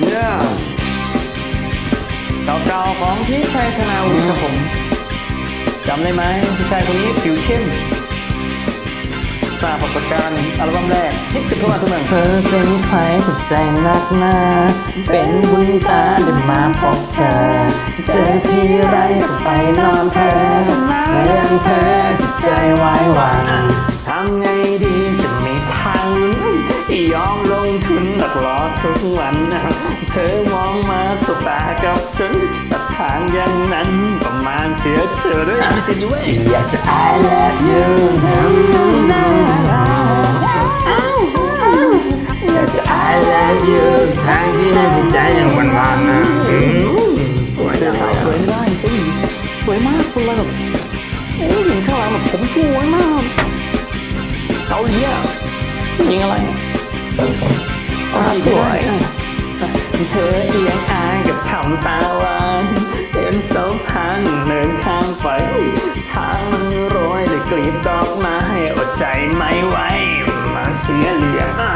เนี่ยเก่าๆของพี่ชายชนาวีครับผมจำได้ไหมพี่ชายคนนี้ผิวเข้มสร้าปรากฏการณ์อัลบั้มแรกฮิตกันทั่วทุกเมืองเธอเป็นใครจิตใจนักหนาเป็นบุญตาได้มาพบเธอ เจอที่ไรก็ไปนอนเธอเรื่องเธอจิตใจไว้หวานทำไงดี ทุกวันเธอมองมาสบตากับฉันแต่ทางอย่างนั้นประมาณเชื่อเชื่อด้วยพี่เซนยูเว้ยอยากจะ I love you ทำน้ำหน้าอยากจะ I love you ทางที่น่าจิตใจยังหวานหวานๆนะเจอสาวสวยไม่ได้เจ้าหญิงสวยมากคุณเลยแบบเอ้ยเห็นข้างหลังแบบผมสวยมากเกาหลีอะยิงอะไร ตาสวยเธอเอียงอายกับทำตาหวานเป็นสาวพันเดินข้างไปทางมันโรยด้วยกลีบดอกไม้อดใจไม่ไหวมาเสียเหลี่ยมอะ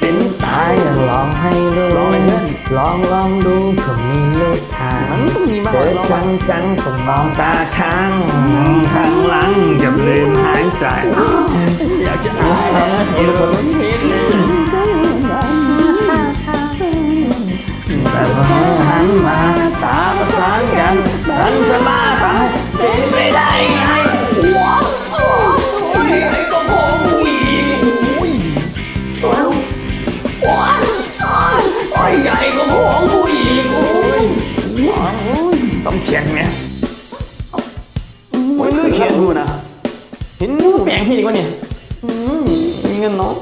เป็นตาตายอยากลองให้รู้ลองเลยเพื่อนลองลองดูก็มีเลือกทางมันต้องมีบ้างเจอลองจับ้างงจังๆต้องมองตาค้างข้างหลังอย่าลืมหายใจอยากจะอายอยู่ ไอ้ใหญ่ก็ของผู้หญิงโอ้ยสมเขียนเนี่ยโอ้ยลือเขียนดูนะเห็นแปลงที่ดีกว่าเนี่ยอืมมีเงินเนาะ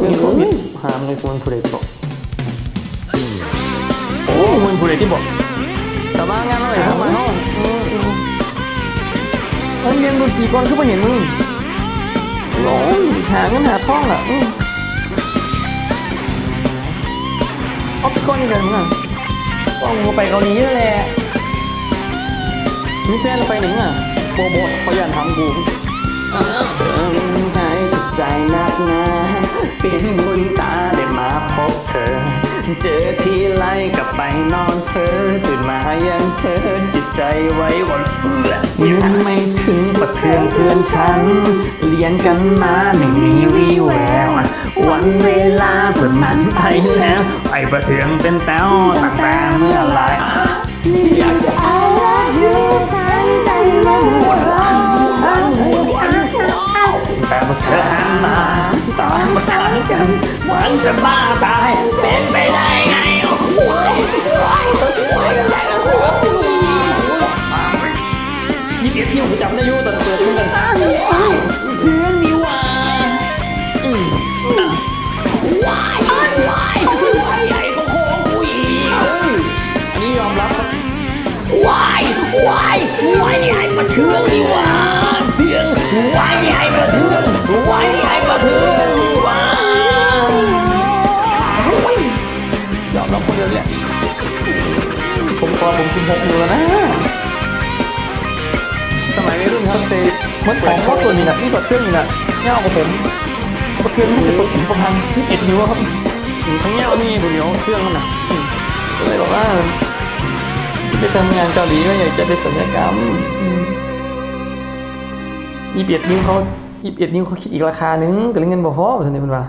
เงินผมหามเลยมันผู้ใดบอกโอ้มันผู้ใดที่บอกแต่มางานอะไรเข้ามาห้องอืมอืมเฮ้ยเรียนดนตรีก่อนคือมาเห็นมึงร้อนหาเงินหาทองอะ ก่อนกันมึงอะว่ามึงไปเกาหลีนั่นแหละมีแฟนแล้วไปหนึ่งอะโบโบเขาอยากทำกูเติมใจจิตใจนักหนาเป็นบุญตาได้มาพบเธอ เจอทีไรกับไปนอนเธอตื่นมายังเธอจิตใจไว้วันเพื่อยังไม่ถึงประเทืองเพื่อนฉันเรียนกันมาไม่มีวีแวว วันเวลาเพื่อนมันไปแล้วไปประเทืองเป็นแต้วตั้งแต่เมื่อไหรอยากจะ I love you ทั้งใจมันหวานแต่พอเธอหันมาตามภาษานกันหวานจะบ้าตายเป็นไปได้ไงโอ้โหยี่สิบนิ้วจำได้อยู่ตอนเปิดมันกันเดือน อมรับคนเดียวเนี่ยผมตอนผมสิบหกอยู่แล้วนะ สมัยวัยรุ่นครับเตะเหมือนของชอบตัวนี้นะนี่ประเทืองนี่นะเงาของผมประเทืองมันจะตกอยู่ประมาณสิบเอ็ดนิ้วครับทั้งเงานี่บุญเหนียวเทืองมันนะอืมก็เลยบอกว่าที่ไปทำงานเกาหลีก็อยากจะไปศัลยกรรมยี่สิบเอ็ดนิ้วเขายี่สิบเอ็ดนิ้วเขาคิดอีกราคานึงก็เลยเงินบ่พอแบบนี้เป็นว่า